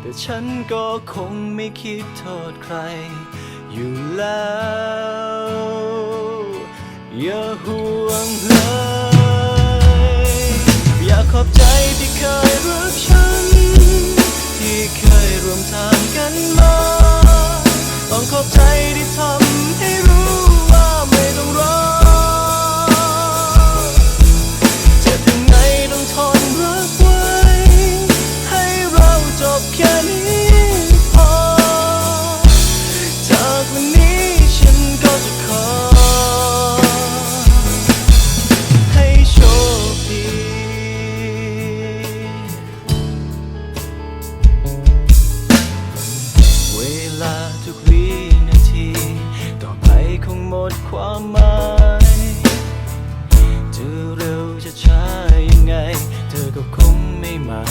แต่ฉันก็คงไม่คิดโทษใคร อยู่แล้ว อย่าห่วงเลย อยากขอบใจที่เคยรักฉัน ที่เคยร่วมทางกันมา ต้องขอบใจที่ทำ ทุกวินาที ต่อไปคงหมดความหมายจะเร็วจะช้ายังไง เธอก็คงไม่มา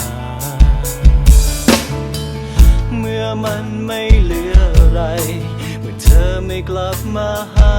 เมื่อมันไม่เหลืออะไร เมื่อเธอไม่กลับมาหา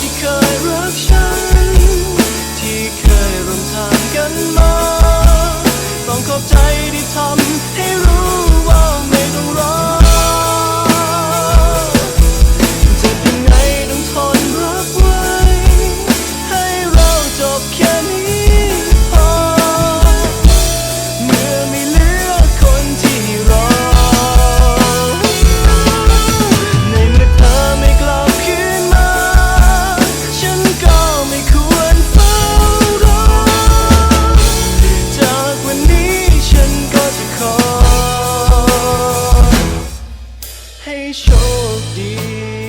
the corruption dear.